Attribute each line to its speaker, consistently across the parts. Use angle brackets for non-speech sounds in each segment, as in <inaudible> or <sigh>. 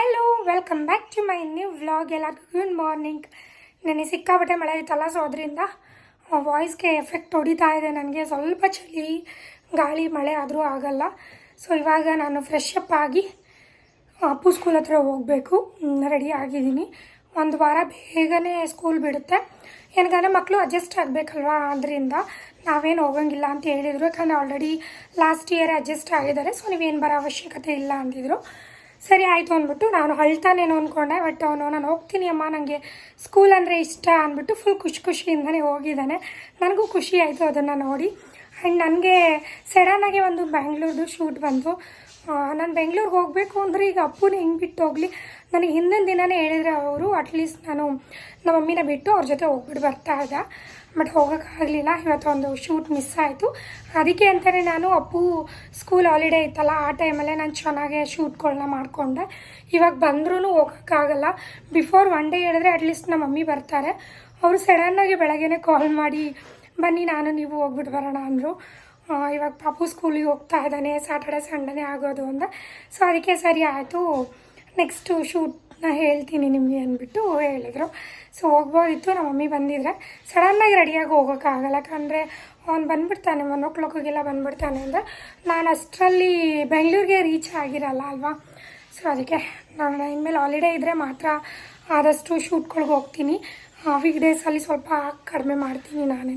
Speaker 1: Hello welcome back to my new vlog ಎಲ್ಲರಿಗೂ good morning ನನಗೆ ಸಿಕ್ಕಾಪಟ್ಟೆ ಮಳೆ ಐತಲ್ಲ ಸೊ ಅದರಿಂದ ವಾಯ್ಸ್ಗೆ ಎಫೆಕ್ಟ್ ಹೊಡಿತಾ ಇದೆ. ನನಗೆ ಸ್ವಲ್ಪ ಚಳಿ, ಗಾಳಿ, ಮಳೆ ಆದರೂ ಆಗಲ್ಲ. ಸೊ ಇವಾಗ ನಾನು ಫ್ರೆಶ್ ಅಪ್ ಆಗಿ ಅಪ್ಪು ಸ್ಕೂಲ್ ಹತ್ರ ಹೋಗಬೇಕು. ರೆಡಿ ಆಗಿದ್ದೀನಿ. ಒಂದು ವಾರ ಬೇಗನೆ ಸ್ಕೂಲ್ ಬಿಡುತ್ತೆ. ಏನಕ್ಕಂದರೆ ಮಕ್ಕಳು ಅಡ್ಜಸ್ಟ್ ಆಗಬೇಕಲ್ವಾ? ಅದರಿಂದ ನಾವೇನು ಹೋಗಂಗಿಲ್ಲ ಅಂತ ಹೇಳಿದರು. ಯಾಕಂದರೆ ಆಲ್ರೆಡಿ ಲಾಸ್ಟ್ ಇಯರ್ ಅಡ್ಜಸ್ಟ್ ಆಗಿದ್ದಾರೆ. ಸೊ ನೀವೇನು ಬರೋ ಅವಶ್ಯಕತೆ ಇಲ್ಲ ಅಂದಿದ್ರು. ಸರಿ, ಆಯಿತು ಅಂದ್ಬಿಟ್ಟು ನಾನು ಅಳ್ತಾನೇನೋ ಅಂದ್ಕೊಂಡೆ ಬಟ್ ಅವನು, ನಾನು ಹೋಗ್ತೀನಿ ಅಮ್ಮ ನನಗೆ ಸ್ಕೂಲ್ ಅಂದರೆ ಇಷ್ಟ ಅಂದ್ಬಿಟ್ಟು ಫುಲ್ ಖುಷಿ ಖುಷಿಯಿಂದನೇ ಹೋಗಿದ್ದಾನೆ. ನನಗೂ ಖುಷಿ ಆಯಿತು ಅದನ್ನು ನೋಡಿ. ಆ್ಯಂಡ್ ನನಗೆ ಸಡನ್ನಾಗಿ ಒಂದು ಬ್ಯಾಂಗ್ಳೂರ್ದು ಶೂಟ್ ಬಂತು. ನಾನು ಬೆಂಗ್ಳೂರಿಗೆ ಹೋಗಬೇಕು ಅಂದರೆ ಈಗ ಅಪ್ಪನ ಹೆಂಗೆ ಬಿಟ್ಟು ಹೋಗಲಿ? ನನಗೆ ಹಿಂದಿನ ದಿನವೇ ಹೇಳಿದರೆ ಅವರು ಅಟ್ಲೀಸ್ಟ್ ನಾನು ನಮ್ಮ ಮಮ್ಮಿನ ಬಿಟ್ಟು ಅವ್ರ ಜೊತೆ ಹೋಗ್ಬಿಟ್ಟು ಬರ್ತಾ ಇದ್ದೆ. ಬಟ್ ಹೋಗೋಕ್ಕಾಗಲಿಲ್ಲ. ಇವತ್ತು ಒಂದು ಶೂಟ್ ಮಿಸ್ ಆಯಿತು. ಅದಕ್ಕೆ ಅಂತಲೇ ನಾನು ಅಪ್ಪು ಸ್ಕೂಲ್ ಹಾಲಿಡೇ ಇತ್ತಲ್ಲ, ಆ ಟೈಮಲ್ಲೇ ನಾನು ಚೆನ್ನಾಗೆ ಶೂಟ್ಗಳನ್ನ ಮಾಡಿಕೊಂಡೆ. ಇವಾಗ ಬಂದ್ರೂ ಹೋಗೋಕ್ಕಾಗಲ್ಲ. ಬಿಫೋರ್ ಒನ್ ಡೇ ಹೇಳಿದ್ರೆ ಅಟ್ಲೀಸ್ಟ್ ನಮ್ಮ ಮಮ್ಮಿ ಬರ್ತಾರೆ. ಅವರು ಸಡನ್ನಾಗಿ ಬೆಳಗ್ಗೆನೇ ಕಾಲ್ ಮಾಡಿ, ಬನ್ನಿ ನಾನು, ನೀವು ಹೋಗ್ಬಿಟ್ಟು ಬರೋಣ ಅಂದರು. ಇವಾಗ ಪಾಪು ಸ್ಕೂಲಿಗೆ ಹೋಗ್ತಾ ಇದ್ದಾನೆ ಸ್ಯಾಟರ್ಡೆ ಸಂಡೇನೇ ಆಗೋದು ಅಂತ ಸೊ ಅದಕ್ಕೆ ಸರಿ ಆಯಿತು. ನೆಕ್ಸ್ಟು ಶೂಟ್ನ ಹೇಳ್ತೀನಿ ನಿಮಗೆ ಅಂದ್ಬಿಟ್ಟು ಹೇಳಿದ್ರು. ಸೊ ಹೋಗ್ಬೋದಿತ್ತು. ನಮ್ಮ ಮಮ್ಮಿ ಬಂದಿದ್ರೆ ಸಡನ್ನಾಗಿ ರೆಡಿಯಾಗಿ ಹೋಗೋಕ್ಕಾಗಲ್ಲ ಯಾಕಂದರೆ ಅವ್ನು ಬಂದ್ಬಿಡ್ತಾನೆ ಒನ್ ಓ ಕ್ಲಾಕಿಗೆಲ್ಲ ಬಂದ್ಬಿಡ್ತಾನೆ ಅಂದರೆ ನಾನು ಅಷ್ಟರಲ್ಲಿ ಬೆಂಗಳೂರಿಗೆ ರೀಚ್ ಆಗಿರಲ್ಲ ಅಲ್ವಾ? ಸೊ ಅದಕ್ಕೆ ನಾನು ಇನ್ಮೇಲೆ ಹಾಲಿಡೇ ಇದ್ದರೆ ಮಾತ್ರ ಆದಷ್ಟು ಶೂಟ್ಗಳ್ಗೆ ಹೋಗ್ತೀನಿ. ವೀಕ್ ಡೇಸಲ್ಲಿ ಸ್ವಲ್ಪ ಕಡಿಮೆ ಮಾಡ್ತೀನಿ ನಾನೇ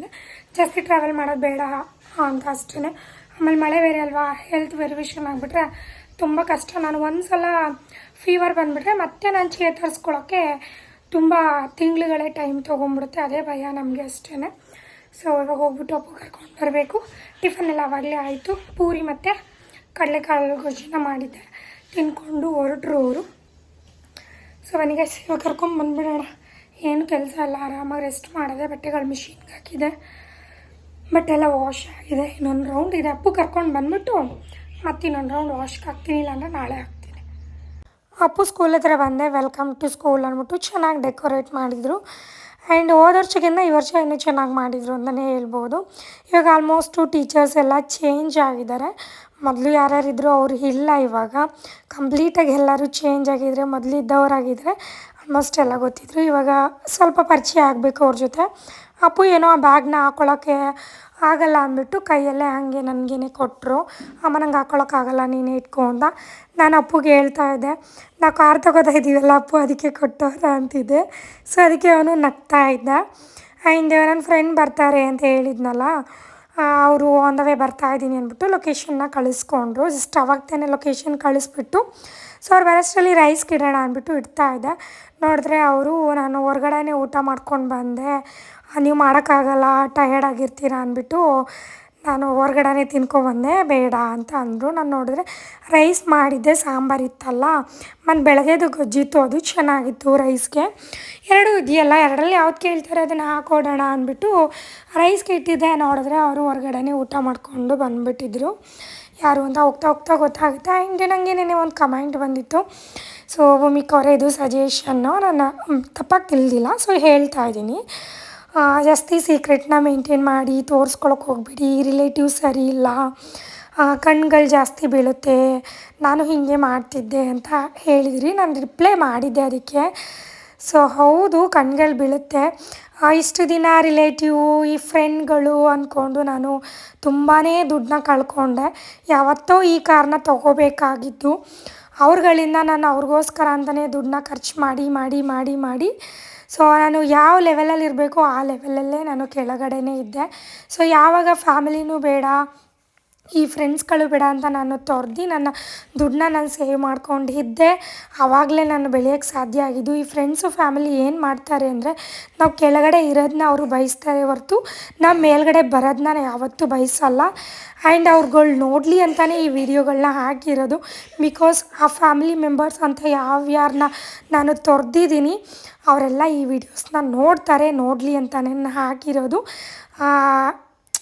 Speaker 1: ಜಾಸ್ತಿ ಟ್ರಾವೆಲ್ ಮಾಡೋದು ಬೇಡ ಅಂತ ಅಷ್ಟೇ ಆಮೇಲೆ ಮಳೆ ಬೇರೆ ಅಲ್ವಾ? ಹೆಲ್ತ್ ವೆರಿವೇಷನ್ ಆಗಿಬಿಟ್ರೆ ತುಂಬ ಕಷ್ಟ. ನಾನು ಒಂದು ಸಲ ಫೀವರ್ ಬಂದುಬಿಟ್ರೆ ಮತ್ತೆ ನಾನು ಚೇತರಿಸ್ಕೊಳ್ಳೋಕ್ಕೆ ತುಂಬ ತಿಂಗಳುಗಳೇ ಟೈಮ್ ತೊಗೊಂಡ್ಬಿಡುತ್ತೆ ಅದೇ ಭಯ ನಮಗೆ ಅಷ್ಟೇ ಸೊ ಇವಾಗ ಹೋಗ್ಬಿಟ್ಟು ಅಪ್ಪು ಕರ್ಕೊಂಡು ಬರಬೇಕು. ಟಿಫನ್ ಎಲ್ಲ ಆವಾಗಲೇ ಆಯಿತು. ಪೂರಿ ಮತ್ತು ಕಡಲೆಕಾಳು ಗೊಜ್ಜಿನ ಮಾಡಿದ್ದೆ. ತಿನ್ಕೊಂಡು ಹೊರಟ್ರು ಅವರು. ಸೊ ನನಗೆ ಇವಾಗ ಕರ್ಕೊಂಡು ಬಂದುಬಿಡೋಣ. ಏನು ಕೆಲಸ ಅಲ್ಲ ಆರಾಮಾಗಿ ರೆಸ್ಟ್ ಮಾಡಿದೆ ಬಟ್ಟೆಗಳು ಮಿಷಿನ್ಗೆ ಹಾಕಿದೆ. ಬಟ್ಟೆಲ್ಲ ವಾಶ್ ಆಗಿದೆ. ಇನ್ನೊಂದು ರೌಂಡ್ ಇದೆ. ಅಪ್ಪು ಕರ್ಕೊಂಡು ಬಂದ್ಬಿಟ್ಟು ಮತ್ತೆ ಇನ್ನೊಂದು ರೌಂಡ್ ವಾಶ್ಗೆ ಹಾಕ್ತೀನಿ. ಇಲ್ಲಾಂದ್ರೆ ನಾಳೆ ಹಾಕ್ತೀನಿ. ಅಪ್ಪು ಸ್ಕೂಲ್ ಹತ್ರ ಬಂದೆ ವೆಲ್ಕಮ್ ಟು ಸ್ಕೂಲ್ ಅಂದ್ಬಿಟ್ಟು ಚೆನ್ನಾಗಿ ಡೆಕೋರೇಟ್ ಮಾಡಿದರು. ಆ್ಯಂಡ್ ಹೋದ ವರ್ಷಕ್ಕಿಂತ ಈ ವರ್ಷ ಇನ್ನೂ ಚೆನ್ನಾಗಿ ಮಾಡಿದರು ಅಂತಲೇ ಹೇಳ್ಬೋದು. ಇವಾಗ ಆಲ್ಮೋಸ್ಟು ಟೀಚರ್ಸ್ ಎಲ್ಲ ಚೇಂಜ್ ಆಗಿದ್ದಾರೆ. ಮೊದಲು ಯಾರ್ಯಾರಿದ್ರು ಅವರು ಇಲ್ಲ ಇವಾಗ. ಕಂಪ್ಲೀಟಾಗಿ ಎಲ್ಲರೂ ಚೇಂಜ್ ಆಗಿದ್ರೆ, ಮೊದಲು ಇದ್ದವರಾಗಿದ್ದರೆ ಆಲ್ಮೋಸ್ಟ್ ಎಲ್ಲ ಗೊತ್ತಿದ್ರು. ಇವಾಗ ಸ್ವಲ್ಪ ಪರಿಚಯ ಆಗಬೇಕು ಅವ್ರ ಜೊತೆ. ಅಪ್ಪು ಏನೋ ಆ ಬ್ಯಾಗ್ನ ಹಾಕ್ಕೊಳ್ಳೋಕ್ಕೆ ಆಗಲ್ಲ ಅಂದ್ಬಿಟ್ಟು ಕೈಯಲ್ಲೇ ಹಾಗೆ ನನಗೇನೆ ಕೊಟ್ಟರು ಅಮ್ಮ ನಂಗೆ ಹಾಕ್ಕೊಳಕ್ಕಾಗಲ್ಲ ನೀನೇ ಇಟ್ಕೊ ಅಂತ. ನಾನು ಅಪ್ಪುಗೆ ಹೇಳ್ತಾ ಇದ್ದೆ ನಾವು ಕಾರ್ ತಗೋತಾ ಇದ್ದೀವಲ್ಲ ಅಪ್ಪು, ಅದಕ್ಕೆ ಕೊಟ್ಟವ್ರ? ಅಂತಿದ್ದೆ. ಸೊ ಅದಕ್ಕೆ ಅವನು ನಗ್ತಾ ಇದ್ದ. ಆ್ಯಂಡ್ ನನ್ನ ಫ್ರೆಂಡ್ ಬರ್ತಾರೆ ಅಂತ ಹೇಳಿದ್ನಲ್ಲ ಅವರು ಆನ್ ದ ವೇ ಬರ್ತಾ ಇದ್ದೀನಿ ಅಂದ್ಬಿಟ್ಟು ಲೊಕೇಶನ್ನ ಕಳಿಸ್ಕೊಂಡ್ರು. ಜಸ್ಟ್ ಅವಾಗ ಲೊಕೇಶನ್ ಕಳಿಸ್ಬಿಟ್ಟು. ಸೊ ಅವ್ರು ಬರೋಷ್ಟರಲ್ಲಿ ರೈಸ್ ಇಡೋಣ ಅಂದ್ಬಿಟ್ಟು ಇಡ್ತಾ ಇದ್ದೆ. ನೋಡಿದ್ರೆ ಅವರು, ನಾನು ಹೊರ್ಗಡೆನೇ ಊಟ ಮಾಡ್ಕೊಂಡು ಬಂದೆ. ನೀವು ಮಾಡೋಕ್ಕಾಗಲ್ಲ ಟಯರ್ಡ್ ಆಗಿರ್ತೀರ ಅಂದ್ಬಿಟ್ಟು ನಾನು ಹೊರ್ಗಡೆನೇ ತಿನ್ಕೊಬಂದೆ, ಬೇಡ ಅಂತ ಅಂದರು. ನಾನು ನೋಡಿದ್ರೆ ರೈಸ್ ಮಾಡಿದ್ದೆ, ಸಾಂಬಾರು ಇತ್ತಲ್ಲ, ಮನ್ ಬೆಳಗ್ಗೆದು ಗೊಜ್ಜಿತ್ತು, ಅದು ಚೆನ್ನಾಗಿತ್ತು ರೈಸ್ಗೆ ಎರಡು ಇದೆಯಲ್ಲ, ಎರಡರಲ್ಲಿ ಯಾವ್ದು ಕೇಳ್ತಾರೆ ಅದನ್ನು ಹಾಕೊಡೋಣ ಅಂದ್ಬಿಟ್ಟು ರೈಸ್ಗೆ ಇಟ್ಟಿದ್ದೆ ನೋಡಿದ್ರೆ ಅವರು ಹೊರ್ಗಡೆನೇ ಊಟ ಮಾಡಿಕೊಂಡು ಬಂದುಬಿಟ್ಟಿದ್ರು. ಯಾರು ಅಂತ ಹೋಗ್ತಾ ಹೋಗ್ತಾ ಗೊತ್ತಾಗುತ್ತೆ. ಹಿಂಗೆ ನನಗೆ ನೆನೆ ಒಂದು ಕಮೆಂಟ್ ಬಂದಿತ್ತು. ಸೊ ಭೂಮಿಕ್ ಅವರೇ, ಇದು ಸಜೆಷನ್ನು ನಾನು ತಪ್ಪಾಗಿ ತಿಳಿದಿಲ್ಲ. ಸೊ ಹೇಳ್ತಾ ಇದ್ದೀನಿ. ಜಾಸ್ತಿ ಸೀಕ್ರೆಟ್ನ ಮೇಂಟೈನ್ ಮಾಡಿ ತೋರಿಸ್ಕೊಳಕ್ಕೆ ಹೋಗಬೇಡಿ ರಿಲೇಟಿವ್ ಸರಿ ಇಲ್ಲ. ಕಣ್ಗಳು ಜಾಸ್ತಿ ಬೀಳುತ್ತೆ, ನಾನು ಹೀಗೆ ಮಾಡ್ತಿದ್ದೆ ಅಂತ ಹೇಳಿದ್ರಿ, ನಾನು ರಿಪ್ಲೈ ಮಾಡಿದ್ದೆ ಅದಕ್ಕೆ. ಸೊ ಹೌದು, ಕಣ್ಗಳು ಬೀಳುತ್ತೆ. ಇಷ್ಟು ದಿನ ರಿಲೇಟಿವ್ ಈ ಫ್ರೆಂಡ್ಗಳು ಅಂದ್ಕೊಂಡು ನಾನು ತುಂಬಾ ದುಡ್ಡನ್ನ ಕಳ್ಕೊಂಡೆ. ಯಾವತ್ತೋ ಈ ಕಾರನ್ನ ತೊಗೋಬೇಕಾಗಿದ್ದು, ಅವ್ರುಗಳಿಂದ ನಾನು ಅವ್ರಿಗೋಸ್ಕರ ಅಂತಲೇ ದುಡ್ಡನ್ನ ಖರ್ಚು ಮಾಡಿ ಮಾಡಿ ಮಾಡಿ ಮಾಡಿ ಸೊ ನಾನು ಯಾವ ಲೆವೆಲಲ್ಲಿ ಇರಬೇಕು ಆ ಲೆವೆಲಲ್ಲೇ ನಾನು ಕೆಳಗಡೆನೇ ಇದ್ದೆ. ಸೊ ಯಾವಾಗ ಫ್ಯಾಮಿಲಿನೂ ಬೇಡ ಈ ಫ್ರೆಂಡ್ಸ್ಗಳು ಬೇಡ ಅಂತ ನಾನು ತೊರ್ದು ನನ್ನ ದುಡ್ಡನ್ನ ನಾನು ಸೇವ್ ಮಾಡ್ಕೊಂಡಿದ್ದೆ. ಆವಾಗಲೇ ನಾನು ಬೆಳೆಯೋಕ್ಕೆ ಸಾಧ್ಯ ಆಗಿದ್ದು, ಈ ಫ್ರೆಂಡ್ಸು ಫ್ಯಾಮಿಲಿ ಏನು ಮಾಡ್ತಾರೆ ಅಂದರೆ ನಾವು ಕೆಳಗಡೆ ಇರೋದನ್ನ ಅವರು ಬಯಸ್ತಾರೆ ಹೊರತು ನಾವು ಮೇಲ್ಗಡೆ ಬರೋದನ್ನ ಯಾವತ್ತೂ ಬಯಸಲ್ಲ. ಆ್ಯಂಡ್ ಅವ್ರುಗಳು ನೋಡಲಿ ಅಂತಲೇ ಈ ವಿಡಿಯೋಗಳನ್ನ ಹಾಕಿರೋದು. ಬಿಕಾಸ್ ಆ ಫ್ಯಾಮಿಲಿ ಮೆಂಬರ್ಸ್ ಅಂತ ಯಾವ್ಯಾರನ್ನ ನಾನು ತೊರೆದಿದ್ದೀನಿ, ಅವರೆಲ್ಲ ಈ ವಿಡಿಯೋಸ್ನ ನೋಡ್ತಾರೆ, ನೋಡಲಿ ಅಂತಲೇ ಹಾಕಿರೋದು.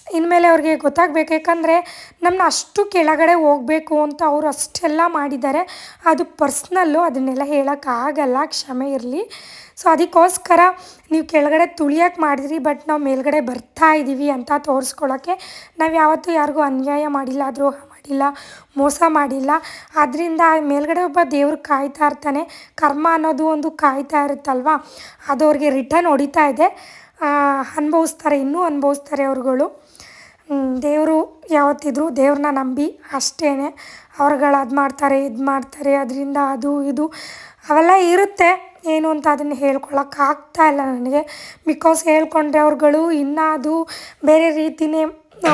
Speaker 1: ಇನ್ಮೇಲೆ ಅವ್ರಿಗೆ ಗೊತ್ತಾಗಬೇಕು, ಯಾಕಂದರೆ ನಮ್ಮನ್ನ ಅಷ್ಟು ಕೆಳಗಡೆ ಹೋಗಬೇಕು ಅಂತ ಅವರು ಅಷ್ಟೆಲ್ಲ ಮಾಡಿದ್ದಾರೆ. ಅದು ಪರ್ಸ್ನಲ್ಲು ಅದನ್ನೆಲ್ಲ ಹೇಳೋಕ್ಕಾಗಲ್ಲ ಕ್ಷಮೆ ಇರಲಿ. ಸೊ, ಅದಕ್ಕೋಸ್ಕರ ನೀವು ಕೆಳಗಡೆ ತುಳಿಯೋಕೆ ಮಾಡಿದ್ರಿ, ಬಟ್ ನಾವು ಮೇಲ್ಗಡೆ ಬರ್ತಾ ಇದ್ದೀವಿ ಅಂತ ತೋರಿಸ್ಕೊಳ್ಳೋಕ್ಕೆ ನಾವು ಯಾವತ್ತೂ ಯಾರಿಗೂ ಅನ್ಯಾಯ ಮಾಡಿಲ್ಲ, ದ್ರೋಹ ಮಾಡಿಲ್ಲ, ಮೋಸ ಮಾಡಿಲ್ಲ. ಆದ್ದರಿಂದ ಮೇಲ್ಗಡೆ ಒಬ್ಬ ದೇವ್ರು ಕಾಯ್ತಾ ಇರ್ತಾನೆ, ಕರ್ಮ ಅನ್ನೋದು ಒಂದು ಕಾಯ್ತಾ ಇರುತ್ತಲ್ವ? ಅದು ಅವ್ರಿಗೆ ರಿಟರ್ನ್ ಹೊಡಿತಾ ಇದೆ. ಅನುಭವಿಸ್ತಾರೆ, ಇನ್ನೂ ಅನುಭವಿಸ್ತಾರೆ ಅವ್ರುಗಳು. ದೇವರು ಯಾವತ್ತಿದ್ರು ದೇವ್ರನ್ನ ನಂಬಿ ಅಷ್ಟೇ ಅವ್ರುಗಳು ಅದು ಮಾಡ್ತಾರೆ, ಇದು ಮಾಡ್ತಾರೆ, ಅದರಿಂದ ಅದು, ಇದು ಅವೆಲ್ಲ ಇರುತ್ತೆ. ಏನು ಅಂತ ಅದನ್ನು ಆಗ್ತಾ ಇಲ್ಲ ನನಗೆ. ಬಿಕಾಸ್ ಹೇಳ್ಕೊಂಡ್ರೆ ಅವ್ರುಗಳು ಇನ್ನೂ ಅದು ಬೇರೆ ರೀತಿಯೇ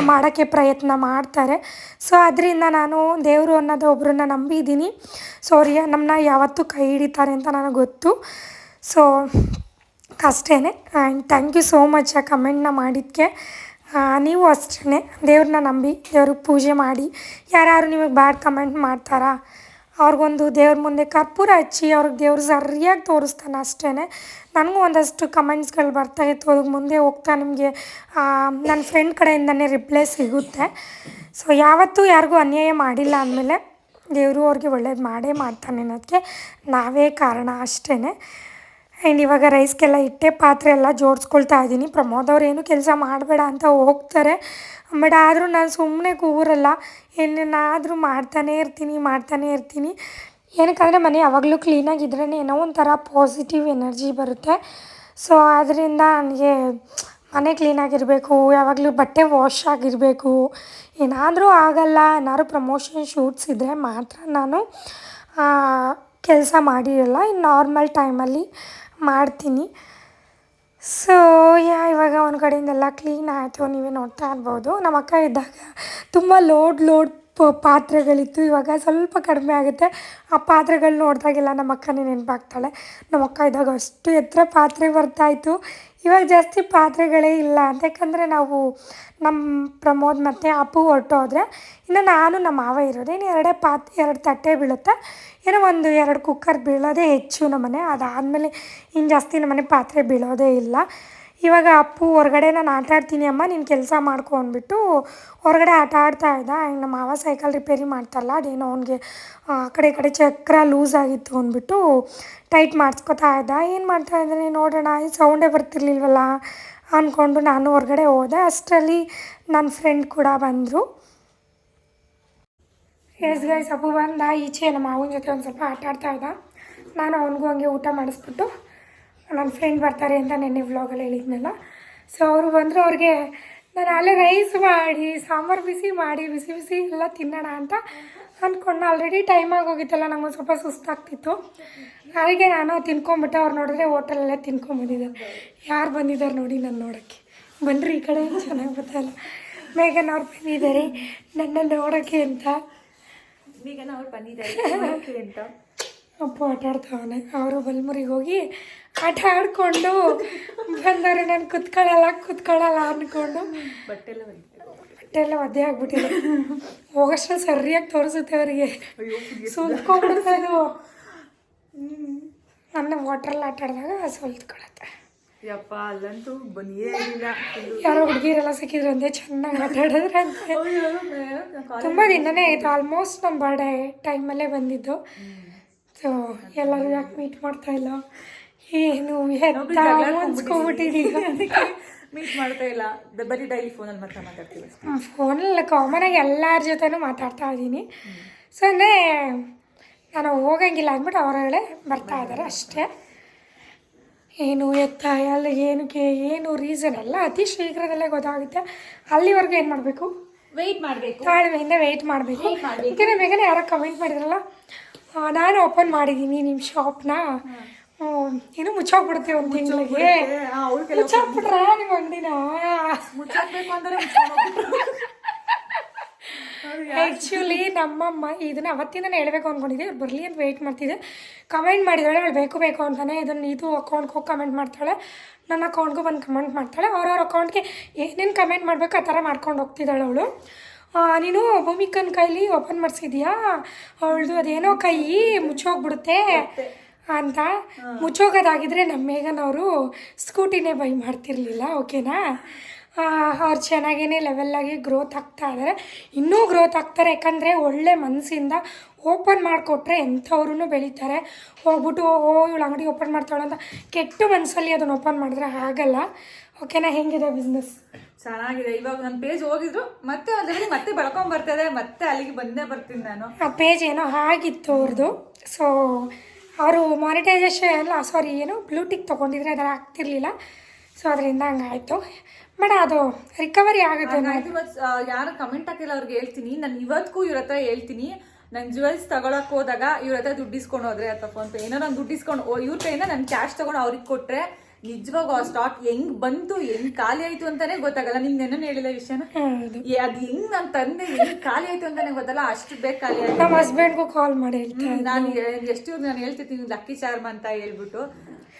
Speaker 1: ಮಾಡೋಕ್ಕೆ ಪ್ರಯತ್ನ ಮಾಡ್ತಾರೆ. ಸೊ ಅದರಿಂದ ನಾನು ದೇವರು ಅನ್ನೋದು ಒಬ್ಬರನ್ನ ನಂಬಿದ್ದೀನಿ. ಸೊ ಅವ್ರು ಯಾ ನಮ್ಮನ್ನ ಯಾವತ್ತೂ ಕೈ ಹಿಡಿತಾರೆ ಅಂತ ನನಗೆ ಗೊತ್ತು. ಸೊ ಅಷ್ಟೇ and thank you so much ಆ ಕಮೆಂಟ್ನ ಮಾಡಿದ್ದಕ್ಕೆ ನೀವು ಅಷ್ಟೇ ದೇವ್ರನ್ನ ನಂಬಿ ದೇವ್ರಿಗೆ ಪೂಜೆ ಮಾಡಿ. ಯಾರ್ಯಾರು ನಿಮಗೆ ಬ್ಯಾಡ್ ಕಮೆಂಟ್ ಮಾಡ್ತಾರಾ? ಅವ್ರಿಗೊಂದು ದೇವ್ರ ಮುಂದೆ ಕರ್ಪೂರ ಹಚ್ಚಿ ಅವ್ರಿಗೆ ದೇವ್ರು ಸರಿಯಾಗಿ ತೋರಿಸ್ತಾನೆ ಅಷ್ಟೇ ನನಗೂ ಒಂದಷ್ಟು ಕಮೆಂಟ್ಸ್ಗಳು ಬರ್ತಾ ಇತ್ತು. ಅದಕ್ಕೆ ಮುಂದೆ ಹೋಗ್ತಾ ನಿಮಗೆ ನನ್ನ ಫ್ರೆಂಡ್ ಕಡೆಯಿಂದನೇ ರಿಪ್ಲೈ ಸಿಗುತ್ತೆ. ಸೊ ಯಾವತ್ತೂ ಯಾರಿಗೂ ಅನ್ಯಾಯ ಮಾಡಿಲ್ಲ ಅಂದಮೇಲೆ ದೇವರು ಅವ್ರಿಗೆ ಒಳ್ಳೇದು ಮಾಡೇ ಮಾಡ್ತಾನೆ ಅನ್ನೋದಕ್ಕೆ ನಾವೇ ಕಾರಣ ಅಷ್ಟೇ ಆ್ಯಂಡ್ ಇವಾಗ ರೈಸ್ಗೆಲ್ಲ ಇಟ್ಟೆ ಪಾತ್ರೆ ಎಲ್ಲ ಜೋಡಿಸ್ಕೊಳ್ತಾ ಇದ್ದೀನಿ. ಪ್ರಮೋದ್ ಅವ್ರು ಏನು ಕೆಲಸ ಮಾಡಬೇಡ ಅಂತ ಹೋಗ್ತಾರೆ. ಬಟ್ ಆದರೂ ನಾನು ಸುಮ್ಮನೆ ಕೂರಲ್ಲ. ಏನೇನಾದರೂ ಮಾಡ್ತಾನೆ ಇರ್ತೀನಿ ಮಾಡ್ತಾನೆ ಇರ್ತೀನಿ. ಏನಕ್ಕಂದರೆ ಮನೆ ಯಾವಾಗಲೂ ಕ್ಲೀನಾಗಿದ್ರೇ ಏನೋ ಒಂಥರ ಪಾಸಿಟಿವ್ ಎನರ್ಜಿ ಬರುತ್ತೆ. ಸೊ ಆದ್ದರಿಂದ ನನಗೆ ಮನೆ ಕ್ಲೀನಾಗಿರಬೇಕು, ಯಾವಾಗಲೂ ಬಟ್ಟೆ ವಾಶ್ ಆಗಿರಬೇಕು. ಏನಾದರೂ ಆಗಲ್ಲ, ಏನಾದ್ರು ಪ್ರಮೋಷನ್ ಶೂಟ್ಸ್ ಇದ್ದರೆ ಮಾತ್ರ ನಾನು ಕೆಲಸ ಮಾಡಿರಲ್ಲ ಇನ್ನು ನಾರ್ಮಲ್ ಟೈಮಲ್ಲಿ ಮಾಡ್ತೀನಿ. ಸೊ ಯಾ ಇವಾಗ ಒಂದು ಕಡೆಯಿಂದೆಲ್ಲ ಕ್ಲೀನ್ ಆಯಿತು. ನೀವೇ ನೋಡ್ತಾ ಇರ್ಬೋದು. ನಮ್ಮ ಅಕ್ಕ ಇದ್ದಾಗ ತುಂಬ ಲೋಡ್ ಲೋಡ್ ಪಾತ್ರೆಗಳಿತ್ತು. ಇವಾಗ ಸ್ವಲ್ಪ ಕಡಿಮೆ ಆಗುತ್ತೆ. ಆ ಪಾತ್ರೆಗಳು ನೋಡಿದಾಗೆಲ್ಲ ನಮ್ಮ ಅಕ್ಕನೇ ನೆನಪಾಗ್ತಾಳೆ. ನಮ್ಮ ಅಕ್ಕ ಇದ್ದಾಗ ಅಷ್ಟು ಎತ್ತರ ಪಾತ್ರೆ ಬರ್ತಾಯಿತ್ತು. ಇವಾಗ ಜಾಸ್ತಿ ಪಾತ್ರೆಗಳೇ ಇಲ್ಲ. ಅಂತ ಯಾಕಂದರೆ ನಾವು ನಮ್ಮ ಪ್ರಮೋದ್ ಮತ್ತು ಅಪ್ಪು ಹೊರಟೋದ್ರೆ ಇನ್ನು ನಾನು ನಮ್ಮ ಮಾವ ಇರೋದು. ಇನ್ನು ಎರಡೇ ಪಾತ್, ಎರಡು ತಟ್ಟೆ ಬೀಳುತ್ತೆ, ಏನೋ ಒಂದು ಎರಡು ಕುಕ್ಕರ್ ಬೀಳೋದೇ ಹೆಚ್ಚು ನಮ್ಮನೆ. ಅದಾದಮೇಲೆ ಇನ್ನು ಜಾಸ್ತಿ ನಮ್ಮನೆ ಪಾತ್ರೆ ಬೀಳೋದೇ ಇಲ್ಲ. ಇವಾಗ ಅಪ್ಪು ಹೊರಗಡೆ ನಾನು ಆಟ ಆಡ್ತೀನಿ ಅಮ್ಮ, ನೀನು ಕೆಲಸ ಮಾಡ್ಕೊ ಅಂದ್ಬಿಟ್ಟು ಹೊರಗಡೆ ಆಟ ಆಡ್ತಾ ಇದ್ದ. ಆ್ಯಂಡ್ ನಮ್ಮ ಮಾವ ಸೈಕಲ್ ರಿಪೇರಿ ಮಾಡ್ತಾರಲ್ಲ, ಅದೇನೋ ಅವ್ನಿಗೆ, ಆ, ಕಡೆ ಕಡೆ ಚಕ್ರ ಲೂಸ್ ಆಗಿತ್ತು ಅಂದ್ಬಿಟ್ಟು ಟೈಟ್ ಮಾಡಿಸ್ಕೊತಾ ಇದ್ದ. ಏನು ಮಾಡ್ತಾ ಇದ್ದಾನೆ ನೋಡೋಣ, ಈ ಸೌಂಡೇ ಬರ್ತಿರ್ಲಿಲ್ವಲ್ಲ ಅಂದ್ಕೊಂಡು ನಾನು ಹೊರಗಡೆ ಹೋದೆ. ಅಷ್ಟರಲ್ಲಿ ನನ್ನ ಫ್ರೆಂಡ್ ಕೂಡ ಬಂದರು. ಎಸ್ ಗೈಸ್ ಅಪ್ಪು ಬಂದ. ಈಚೆ ನಮ್ಮ ಮಾವನ ಜೊತೆ ಒಂದು ಸ್ವಲ್ಪ ಆಟ ಆಡ್ತಾ ಇದ್ದ. ನಾನು ಅವನಿಗೂ ಹಂಗೆ ಊಟ ಮಾಡಿಸ್ಬಿಟ್ಟು ನನ್ನ ಫ್ರೆಂಡ್ ಬರ್ತಾರೆ ಅಂತ ನೆನ್ನೆ ವ್ಲಾಗಲ್ಲಿ ಹೇಳಿದ್ನಲ್ಲ. ಸೊ ಅವರು ಬಂದರು ಅವ್ರಿಗೆ ನಾನು ಅಲ್ಲೇ ರೈಸ್ ಮಾಡಿ ಸಾಂಬಾರು ಬಿಸಿ ಮಾಡಿ ಬಿಸಿ ಬಿಸಿ ಎಲ್ಲ ತಿನ್ನೋಣ ಅಂತ ಅಂದ್ಕೊಂಡು ಆಲ್ರೆಡಿ ಟೈಮ್ ಆಗೋಗಿತ್ತಲ್ಲ ನಂಗೆ ಸ್ವಲ್ಪ ಸುಸ್ತಾಗ್ತಿತ್ತು. ಅದಕ್ಕೆ ನಾನು ತಿನ್ಕೊಂಬಿಟ್ಟೆ ಅವ್ರು ನೋಡಿದ್ರೆ ಹೋಟೆಲಲ್ಲೇ ತಿನ್ಕೊಂಬಂದಿದ್ದಾರೆ ಯಾರು ಬಂದಿದ್ದಾರೆ ನೋಡಿ ನಾನು ನೋಡೋಕ್ಕೆ. ಬನ್ನಿರಿ ಈ ಕಡೆ ಚೆನ್ನಾಗಿ ಬರ್ತಾಯಿಲ್ಲ ಮೇಘನ್ ಅವ್ರು ಬಂದಿದ್ದಾರೆ. ನನ್ನ ನೋಡೋಕ್ಕೆ ಅಂತ.
Speaker 2: ಈಗ ಅವ್ರು ಬಂದಿದ್ದಾರೆ. <laughs> ಅಂತ?
Speaker 1: ಅಪ್ಪ ಆಟ ಆಡ್ತಾವನೆ ಅವರು ಬಲ್ಮುರಿಗೆ ಹೋಗಿ ಆಟ ಆಡಿಕೊಂಡು ಬಂದವ್ರೆ ನಾನು ಕುತ್ಕೊಳ್ಳಲ್ಲ ಕುತ್ಕೊಳ್ಳಲ್ಲ ಅಂದ್ಕೊಂಡು
Speaker 2: ಬಟ್ಟೆಲ್ಲ
Speaker 1: ಬಟ್ಟೆ ಎಲ್ಲ ಒದ್ದೆ ಆಗ್ಬಿಟ್ಟಿದೆ. ಹೋಗಷ್ಟು ಸರಿಯಾಗಿ ತೋರಿಸುತ್ತೆ ಅವರಿಗೆ. ಸುಲ್ತ್ಕೊಂಡ್ಬಿಡುತ್ತೆ ಅದು. ನನ್ನ ವಾಟ್ರಲ್ಲಿ ಆಟ ಆಡಿದಾಗ ಸುಲ್ತ್ಕೊಳತ್ತೆ
Speaker 2: ಯಪ್ಪ ಅಲ್ಲಂತೂ ಬನ್ನಿಯೇ ಇಲ್ಲ
Speaker 1: ಯಾರೋ ಹುಡುಗಿರೆಲ್ಲ ಸಿಕ್ಕಿದ್ರು ಅಂದೆ ಚೆನ್ನಾಗಿ ಆಟ ಆಡಿದ್ರೆ ಅಂತೆ. ತುಂಬ ದಿನನೇ ಆಯಿತು. ಆಲ್ಮೋಸ್ಟ್ ನಮ್ಮ ಬರ್ಡೇ ಟೈಮಲ್ಲೇ ಬಂದಿದ್ದು. ಸೊ ಎಲ್ಲರೂ ಯಾಕೆ ಮೀಟ್ ಮಾಡ್ತಾ ಇಲ್ಲ? ಏನು
Speaker 2: ಮೀಟ್ ಮಾಡ್ತಾ ಇಲ್ಲ. ಬರೀ ಡೈಲಿ ಫೋನಲ್ಲಿ ಮಾತ್ರ ಮಾತಾಡ್ತೀವಿ
Speaker 1: ಫೋನಲ್ಲ ಕಾಮನ್ ಆಗಿ ಎಲ್ಲರ ಜೊತೆನೂ ಮಾತಾಡ್ತಾ ಇದ್ದೀನಿ ಸೊ ಅಂದರೆ ನಾನು ಹೋಗಂಗಿಲ್ಲ ಅಂದ್ಬಿಟ್ಟು ಅವರಗಳೇ ಬರ್ತಾ ಇದ್ದಾರೆ ಅಷ್ಟೇ. ಏನು ಎತ್ತ ಎಲ್ಲ ಏನಕ್ಕೆ ಏನು ರೀಸನ್ ಎಲ್ಲ ಅತಿ ಶೀಘ್ರದಲ್ಲೇ ಗೊತ್ತಾಗುತ್ತೆ. ಅಲ್ಲಿವರೆಗೂ ಏನು ಮಾಡಬೇಕು?
Speaker 2: ವೆಯ್ಟ್ ಮಾಡಬೇಕು.
Speaker 1: ತಾಳ್ಮೆಯಿಂದ ವೆಯ್ಟ್ ಮಾಡಬೇಕು. ಬೇಗನೆ ಬೇಗನೆ ಯಾರೋ ಕಮೆಂಟ್ ಮಾಡಿದ್ರಲ್ಲ ನಾನು ಓಪನ್ ಮಾಡಿದ್ದೀನಿ ನಿಮ್ಮ ಶಾಪ್ನ ಏನು ಮುಚ್ಚೋಗ್ಬಿಡುತ್ತೆ ಒಂದು ತಿಂಗಳಿಗೆ? ಮುಚ್ಚಾಕ್ಬಿಟ್ರ ನಿಮ್ಮ ಅಂಗಡಿನ?
Speaker 2: ಮುಚ್ಚಾಕ್ಬೇಕು ಅಂದ್ರೆ
Speaker 1: ಆ್ಯಕ್ಚುಲಿ ನಮ್ಮಮ್ಮ ಇದನ್ನ ಅವತ್ತಿಂದನೇ ಹೇಳಬೇಕು ಅಂದ್ಕೊಂಡಿದ್ದೆ ಇವ್ರು ಬರಲಿ ಅಂತ ವೆಯ್ಟ್ ಮಾಡ್ತಿದ್ದೆ ಕಮೆಂಟ್ ಮಾಡಿದಾಳೆ ಅವಳು ಬೇಕು ಬೇಕು ಅಂತಾನೆ. ಇದನ್ನ ಇದು ಅಕೌಂಟ್ಗೆ ಹೋಗಿ ಕಮೆಂಟ್ ಮಾಡ್ತಾಳೆ. ನನ್ನ ಅಕೌಂಟ್ಗೂ ಬಂದು ಕಮೆಂಟ್ ಮಾಡ್ತಾಳೆ. ಅವ್ರವ್ರ ಅಕೌಂಟ್ಗೆ ಏನೇನು ಕಮೆಂಟ್ ಮಾಡಬೇಕು ಆ ಥರ ಮಾಡ್ಕೊಂಡು ಹೋಗ್ತಿದ್ದಾಳೆ ಅವಳು. ನೀನು ಭೂಮಿಕನ ಕೈಲಿ ಓಪನ್ ಮಾಡಿಸಿದ್ಯಾ? ಅವಳದು ಅದೇನೋ ಕೈ ಮುಚ್ಚೋಗ್ಬಿಡುತ್ತೆ. ಅಂತ ಮುಚ್ಚೋಗೋದಾಗಿದ್ರೆ ನಮ್ಮ ಮೇಘನವರು ಸ್ಕೂಟಿನೇ ಬೈ ಮಾಡ್ತಿರ್ಲಿಲ್ಲ ಓಕೆನಾ? ಅವ್ರು ಚೆನ್ನಾಗೇ ಲೆವೆಲ್ಲಾಗಿ ಗ್ರೋತ್ ಆಗ್ತಾ ಇದ್ದಾರೆ ಇನ್ನೂ ಗ್ರೋತ್ ಆಗ್ತಾರೆ ಯಾಕಂದರೆ ಒಳ್ಳೆ ಮನಸ್ಸಿಂದ ಓಪನ್ ಮಾಡಿಕೊಟ್ರೆ ಎಂಥವ್ರೂ ಬೆಳೀತಾರೆ. ಹೋಗ್ಬಿಟ್ಟು ಓ ಇವಳು ಅಂಗಡಿ ಓಪನ್ ಮಾಡ್ತಾಳೆ ಅಂತ ಕೆಟ್ಟ ಮನಸ್ಸಲ್ಲಿ ಅದನ್ನು ಓಪನ್ ಮಾಡಿದ್ರೆ ಆಗಲ್ಲ ಓಕೆನಾ? ಹೆಂಗಿದೆ ಬಿಸ್ನೆಸ್
Speaker 2: ಚೆನ್ನಾಗಿದೆ. ಇವಾಗ ನನ್ನ ಪೇಜ್ ಹೋಗಿದ್ರು ಮತ್ತೆ ಅದರಲ್ಲಿ ಮತ್ತೆ ಬೆಳ್ಕೊಂಡ್ ಬರ್ತದೆ ಮತ್ತೆ ಅಲ್ಲಿಗೆ ಬಂದೇ ಬರ್ತೀನಿ ನಾನು.
Speaker 1: ಆ ಪೇಜ್ ಏನೋ ಆಗಿತ್ತು ಅವ್ರದ್ದು ಸೊ ಅವರು ಮಾನಿಟೈಸೇಷನ್ ಎಲ್ಲ ಸಾರಿ ಏನು ಬ್ಲೂಟಿಕ್ ತೊಗೊಂಡಿದ್ರೆ ಅದರ ಆಗ್ತಿರ್ಲಿಲ್ಲ. ಸೊ ಅದರಿಂದ ಹಂಗಾಯಿತು. ಬಟ್ ಅದು ರಿಕವರಿ ಆಗುತ್ತೆ
Speaker 2: ಯಾರು ಕಮೆಂಟ್ ಹಾಕಿಲ್ಲ ಅವ್ರಿಗೆ ಹೇಳ್ತೀನಿ. ನಾನು ಇವತ್ತಿಗೂ ಇವ್ರ ಹತ್ರ ಹೇಳ್ತೀನಿ. ನಾನು ಜುವೆಲ್ಸ್ ತಗೊಳಕ್ ಹೋದಾಗ ಇವ್ರ ಹತ್ರ ದುಡ್ಡು ಇಸ್ಕೊಂಡು ಹೋದ್ರೆ ಅಥವಾ ಫೋನ್ ಪೇ ಏನೋ ನಾನು ದುಡ್ಡು ಇಸ್ಕೊಂಡು ಇವ್ರ ಕೈಯಿಂದ ನಾನು ಕ್ಯಾಶ್ ತಗೊಂಡು ಅವ್ರಿಗೆ ಕೊಟ್ರೆ ನಿಜವಾಗೂ ಆ ಸ್ಟಾಕ್ ಹೆಂಗ್ ಬಂತು ಹೆಂಗ್ ಖಾಲಿ ಆಯ್ತು ಅಂತಾನೆ ಗೊತ್ತಾಗಲ್ಲ. ನಿಮ್ಗೆ ನೆನ್ನೆ ಹೇಳಿದ ವಿಷಯನ? ಅದು ಹೆಂಗ್ ನಾನು ತಂದೆ ಹೆಂಗ್ ಖಾಲಿ ಆಯ್ತು ಅಂತಾನೆ ಗೊತ್ತಲ್ಲ ಅಷ್ಟು ಬೇಗ ಖಾಲಿ ಆಯ್ತು.
Speaker 1: ನಮ್ಮ ಹಸ್ಬೆಂಡ್ಗೂ ಕಾಲ್ ಮಾಡಿ
Speaker 2: ನಾನು ಎಷ್ಟು ನಾನು ಹೇಳ್ತಿರ್ತೀನಿ ಲಕ್ಕಿ ಚಾರ್ಮ್ ಅಂತ ಹೇಳ್ಬಿಟ್ಟು.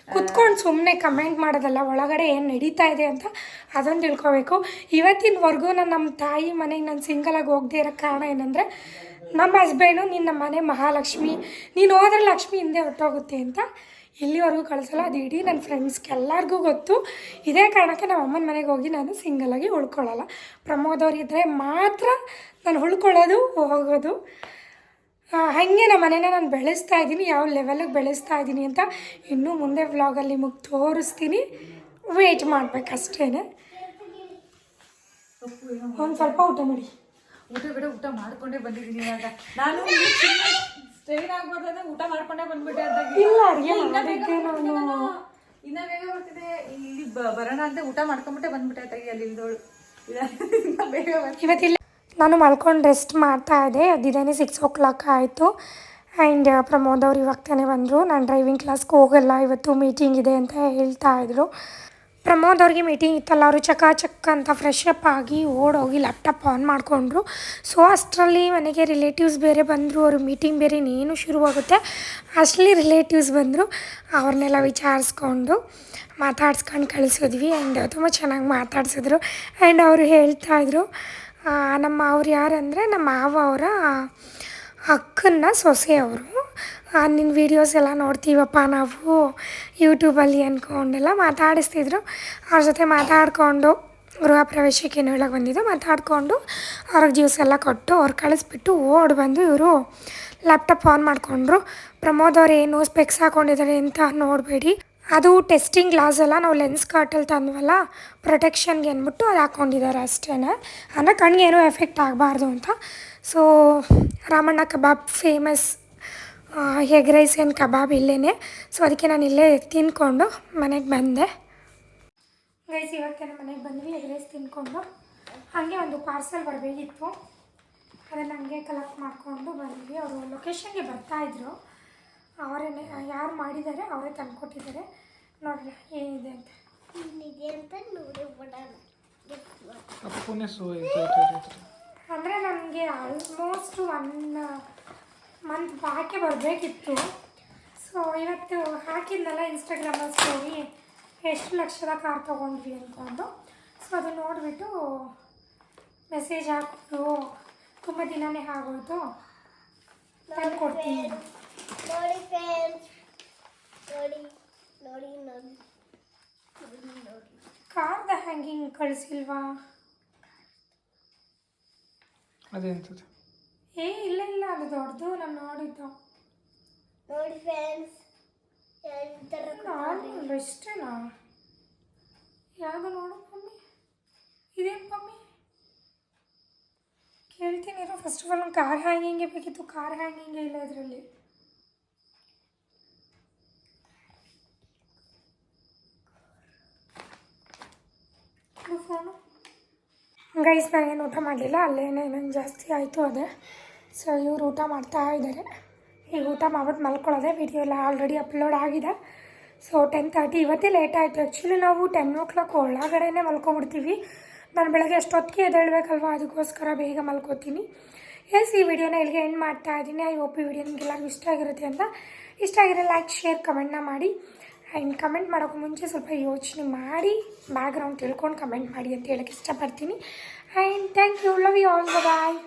Speaker 1: ಕುತ್ಕೊಂಡು ಸುಮ್ಮನೆ ಕಮೆಂಟ್ ಮಾಡೋದಲ್ಲ ಒಳಗಡೆ ಏನು ನಡೀತಾ ಇದೆ ಅಂತ ಅದೊಂದು ತಿಳ್ಕೊಬೇಕು. ಇವತ್ತಿನವರೆಗೂ ನಾನು ನಮ್ಮ ತಾಯಿ ಮನೆಗೆ ನಾನು ಸಿಂಗಲಾಗಿ ಹೋಗದೆ ಇರೋ ಕಾರಣ ಏನಂದರೆ ನಮ್ಮ ಹಸ್ಬೆಂಡು ನಿನ್ನ ಮನೆ ಮಹಾಲಕ್ಷ್ಮಿ ನೀನು ಹೋದ್ರೆ ಲಕ್ಷ್ಮಿ ಹಿಂದೆ ಹೊರಟೋಗುತ್ತೆ ಅಂತ ಇಲ್ಲಿವರೆಗೂ ಕಳಿಸಲ್ಲ, ಅದು ಇಡೀ ನನ್ನ ಫ್ರೆಂಡ್ಸ್ಗೆಲ್ಲರಿಗೂ ಗೊತ್ತು. ಇದೇ ಕಾರಣಕ್ಕೆ ನಮ್ಮ ಅಮ್ಮನ ಮನೆಗೆ ಹೋಗಿ ನಾನು ಸಿಂಗಲಾಗಿ ಉಳ್ಕೊಳ್ಳಲ್ಲ. ಪ್ರಮೋದ್ ಅವರಿದ್ದರೆ ಮಾತ್ರ ನಾನು ಉಳ್ಕೊಳ್ಳೋದು, ಹೋಗೋದು. ಹಾಗೆ ನಮ್ಮ ಮನೇನ ನಾನು ಬೆಳೆಸ್ತಾ ಇದ್ದೀನಿ, ಯಾವ ಲೆವೆಲಿಗೆ ಬೆಳೆಸ್ತಾ ಇದ್ದೀನಿ ಅಂತ ಇನ್ನೂ ಮುಂದೆ ವ್ಲಾಗಲ್ಲಿ ನಿಮಗೆ ತೋರಿಸ್ತೀನಿ. ವೆಯ್ಟ್ ಮಾಡಬೇಕಷ್ಟೇ ಒಂದು ಸ್ವಲ್ಪ ಊಟ ಮಾಡಿ.
Speaker 2: ಊಟ ಬಿಡ, ಊಟ ಮಾಡ್ಕೊಂಡೇ ಬಂದಿದ್ದೀನಿ ಇವಾಗ. ನಾನು ಸ್ಟ್ರೈನ್ ಆಗ್ಬಾರ್ದಂದ್ರೆ ಊಟ ಮಾಡ್ಕೊಂಡೇ ಬಂದ್ಬಿಟ್ಟೆ ಅಂತ
Speaker 1: ಇಲ್ಲ ಅಡುಗೆ
Speaker 2: ಇನ್ನ ಬೇಗ
Speaker 1: ಮಾಡೋದಕ್ಕೆ
Speaker 2: ಬರ್ತಿದೆ
Speaker 1: ನಾನು
Speaker 2: ನಾನು. ಇನ್ನ ಬೇಗ ಬರ್ತಿದೆ. ಇಲ್ಲಿ ಬರೋಣ ಅಂತ ಊಟ ಮಾಡ್ಕೊಂಡ್ಬಿಟ್ಟೆ ಬಂದ್ಬಿಟ್ಟೆ ತಗಿ ಅಲ್ಲಿ ಇಲ್ದೋಳು. ಬೇಗ
Speaker 1: ಇವತ್ತಿಲ್ಲ. ನಾನು ಮಲ್ಕೊಂಡು ರೆಸ್ಟ್ ಮಾಡ್ತಾ ಇದ್ದೆ. ಅದಿದ್ದೇನೆ ಸಿಕ್ಸ್ ಓ ಕ್ಲಾಕ್ ಆಯಿತು. ಆ್ಯಂಡ್ ಪ್ರಮೋದ್ ಅವ್ರು ಇವಾಗ ತಾನೇ ಬಂದರು. ನಾನು ಡ್ರೈವಿಂಗ್ ಕ್ಲಾಸ್ಗೆ ಹೋಗಲ್ಲ. ಇವತ್ತು ಮೀಟಿಂಗ್ ಇದೆ ಅಂತ ಹೇಳ್ತಾ ಇದ್ರು. ಪ್ರಮೋದ್ ಅವ್ರಿಗೆ ಮೀಟಿಂಗ್ ಇತ್ತಲ್ಲ, ಅವರು ಚಕ ಚಕ್ ಅಂತ ಫ್ರೆಶ್ ಅಪ್ ಆಗಿ ಓಡೋಗಿ ಲ್ಯಾಪ್ಟಾಪ್ ಆನ್ ಮಾಡಿಕೊಂಡ್ರು. ಸೊ ಅಷ್ಟರಲ್ಲಿ ಮನೆಗೆ ರಿಲೇಟಿವ್ಸ್ ಬೇರೆ ಬಂದರು, ಅವ್ರ ಮೀಟಿಂಗ್ ಬೇರೆ ಇನ್ನೇನು ಶುರುವಾಗುತ್ತೆ ಅಷ್ಟರಲ್ಲಿ ರಿಲೇಟಿವ್ಸ್ ಬಂದರು, ಅವ್ರನ್ನೆಲ್ಲ ವಿಚಾರಿಸ್ಕೊಂಡು ಮಾತಾಡ್ಸ್ಕೊಂಡು ಕಳಿಸಿದ್ವಿ ಆ್ಯಂಡ್ ತುಂಬ ಚೆನ್ನಾಗಿ ಮಾತಾಡ್ಸಿದ್ರು. ಆ್ಯಂಡ್ ಅವರು ಹೇಳ್ತಾಯಿದ್ರು ನಮ್ಮ ಅವ್ರು ಯಾರಂದರೆ, ನಮ್ಮ ಮಾವ ಅವರ ಅಕ್ಕನ ಸೊಸೆ ಅವರು. ನಿನ್ನ ವೀಡಿಯೋಸ್ ಎಲ್ಲ ನೋಡ್ತೀವಪ್ಪ ನಾವು. ಯೂಟ್ಯೂಬಲ್ಲಿ ಅಂದ್ಕೊಂಡೆಲ್ಲ ಮಾತಾಡಿಸ್ತಿದ್ರು. ಅವ್ರ ಜೊತೆ ಮಾತಾಡಿಕೊಂಡು ಗೃಹ ಪ್ರವೇಶಕ್ಕೆ ಏನು ಹೇಳಕ್ಕೆ ಬಂದಿದ್ದು, ಮಾತಾಡಿಕೊಂಡು ಅವ್ರಿಗೆ ಜ್ಯೂಸ್ ಎಲ್ಲ ಕೊಟ್ಟು ಅವ್ರು ಕಳಿಸ್ಬಿಟ್ಟು ಓಡಿ ಬಂದು ಇವರು ಲ್ಯಾಪ್ಟಾಪ್ ಆನ್ ಮಾಡಿಕೊಂಡ್ರು. ಪ್ರಮೋದ್ ಅವ್ರು ಏನು ಸ್ಪೆಕ್ಸ್ ಹಾಕೊಂಡಿದ್ದಾರೆ ಅಂತ ನೋಡಬೇಡಿ. ಅದು ಟೆಸ್ಟಿಂಗ್ ಗ್ಲಾಸ್ ಎಲ್ಲ ನಾವು ಲೆನ್ಸ್ ಕಟ್ಟಲ್ಲಿ ತಂದ್ವಲ್ಲ ಪ್ರೊಟೆಕ್ಷನ್ಗೆ ಅಂದ್ಬಿಟ್ಟು ಅದು ಹಾಕ್ಕೊಂಡಿದ್ದಾರೆ ಅಷ್ಟೇ ಅಂದರೆ ಕಣ್ಣಿಗೆ ಏನೂ ಎಫೆಕ್ಟ್ ಆಗಬಾರ್ದು ಅಂತ. So Ramanna kebab famous egg rice ಏನು ಕಬಾಬ್ ಇಲ್ಲೇ ಸೊ ಅದಕ್ಕೆ ನಾನು ಇಲ್ಲೇ ತಿಂದ್ಕೊಂಡು ಮನೆಗೆ ಬಂದೆ. ಗೈಸ್ ಇವತ್ತೆ ನಮ್ಮ ಮನೆಗೆ ಬಂದ್ವಿ ಎಗ್ ರೈಸ್ ತಿನ್ಕೊಂಡು ಹಾಗೆ ಒಂದು ಪಾರ್ಸೆಲ್ ಬರಬೇಕಿತ್ತು. ಅದನ್ನು ಹಂಗೆ ಕಲೆಕ್ಟ್ ಮಾಡಿಕೊಂಡು ಬಂದ್ವಿ. ಅವರು ಲೊಕೇಶನ್ಗೆ ಬರ್ತಾಯಿದ್ರು ಅವರೇನೆ ಯಾರು ಮಾಡಿದ್ದಾರೆ ಅವರೇ ತಂದುಕೊಟ್ಟಿದ್ದಾರೆ. ನೋಡೋಣ ಏನಿದೆ ಅಂತ.
Speaker 3: ಏನಿದೆ ಅಂತ ನೋಡಿ
Speaker 1: ಅಂದರೆ ನನಗೆ ಆಲ್ಮೋಸ್ಟ್ ಒನ್ ಮಂತ್ ಹಾಕಿ ಬರಬೇಕಿತ್ತು. ಸೊ ಇವತ್ತು ಹಾಕಿದ್ನಲ್ಲ ಇನ್ಸ್ಟಾಗ್ರಾಮಲ್ಲಿ ಸ್ಟೋರಿ ಎಷ್ಟು ಲಕ್ಷದ ಕಾರ್ ತೊಗೊಂಡ್ವಿ ಅಂತಂದು ಸೊ ಅದು ನೋಡಿಬಿಟ್ಟು ಮೆಸೇಜ್ ಹಾಕಿದ್ರು ತುಂಬ ದಿನನೇ ಆಗೋಯ್ತು. ನಾನು ಕೊಡ್ತೀನಿ
Speaker 3: ನೋಡಿ ಫ್ರೆಂಡ್ಸ್ ನೋಡಿ ನೋಡಿ ನೋಡಿ
Speaker 1: ಕಾರ್ದ ಹ್ಯಾಂಗಿಂಗ್ ಕಳಿಸಿಲ್ವಾ?
Speaker 4: ಅದೆಂತದ್ದು
Speaker 1: ಏ ಇಲ್ಲ ಇಲ್ಲ ಅದು ದೊಡ್ಡದು ನಾನು ನೋಡಿದ್ದು.
Speaker 3: ನೋಡಿ ಫ್ರೆಂಡ್ಸ್
Speaker 1: ನಾರ್ಮಲ್ ಇಷ್ಟೇನಾ ಯಾವುದು ನೋಡು ಮಮ್ಮಿ? ಇದೇನು ಮಮ್ಮಿ? ಕೇಳ್ತೀನಿ ಇರೋ. ಫಸ್ಟ್ ಆಫ್ ಆಲ್ ಒಂದು ಕಾರ್ ಹ್ಯಾಂಗಿಂಗೇ ಬೇಕಿತ್ತು. ಕಾರ್ ಹ್ಯಾಂಗಿಂಗೇ ಇಲ್ಲ ಇದರಲ್ಲಿ. ಫೋನು ಗೈಸ್, ನಾನೇನು ಊಟ ಮಾಡಲಿಲ್ಲ ಅಲ್ಲೇನೇ ಇನ್ನೊಂದು ಜಾಸ್ತಿ ಆಯಿತು ಅದೇ. ಸೊ ಇವರು ಊಟ ಮಾಡ್ತಾ ಇದ್ದಾರೆ. ಈಗ ಊಟ ಮಾಡ್ಬಿಟ್ಟು ಮಲ್ಕೊಳ್ಳೋದೆ ವಿಡಿಯೋ ಎಲ್ಲ ಆಲ್ರೆಡಿ ಅಪ್ಲೋಡ್ ಆಗಿದೆ. ಸೊ ಟೆನ್ ತರ್ಟಿ ಇವತ್ತೇ ಲೇಟ್ ಆಯಿತು. ಆ್ಯಕ್ಚುಲಿ ನಾವು ಟೆನ್ ಓ ಕ್ಲಾಕ್ ಒಳಗಡೆನೇ ಮಲ್ಕೊಬಿಡ್ತೀವಿ ನಾನು ಬೆಳಗ್ಗೆ ಅಷ್ಟೊತ್ತಿಗೆ ಎದ್ದೇಳ್ಬೇಕಲ್ವ? ಅದಕ್ಕೋಸ್ಕರ ಬೇಗ ಮಲ್ಕೋತೀನಿ. ಎಸ್ ಈ ವಿಡಿಯೋನ ಇಲ್ಲಿಗೆ ಎಂಡ್ ಮಾಡ್ತಾ ಇದ್ದೀನಿ. ಐ ಹೋಪ್ ಈ ವಿಡಿಯೋ ನಿಮಗೆಲ್ಲರಿಗೂ ಇಷ್ಟ ಆಗಿರುತ್ತೆ ಅಂತ. ಇಷ್ಟ ಆಗಿರೋ ಲೈಕ್ ಶೇರ್ ಕಮೆಂಟ್ನ ಮಾಡಿ. ಆ್ಯಂಡ್ ಕಮೆಂಟ್ ಮಾಡೋಕ್ಕೂ ಮುಂಚೆ ಸ್ವಲ್ಪ ಯೋಚನೆ ಮಾಡಿ ಬ್ಯಾಕ್ಗ್ರೌಂಡ್ ತಿಳ್ಕೊಂಡು ಕಮೆಂಟ್ ಮಾಡಿ ಅಂತ ಹೇಳಕ್ಕೆ ಇಷ್ಟಪಡ್ತೀನಿ and thank you love you all bye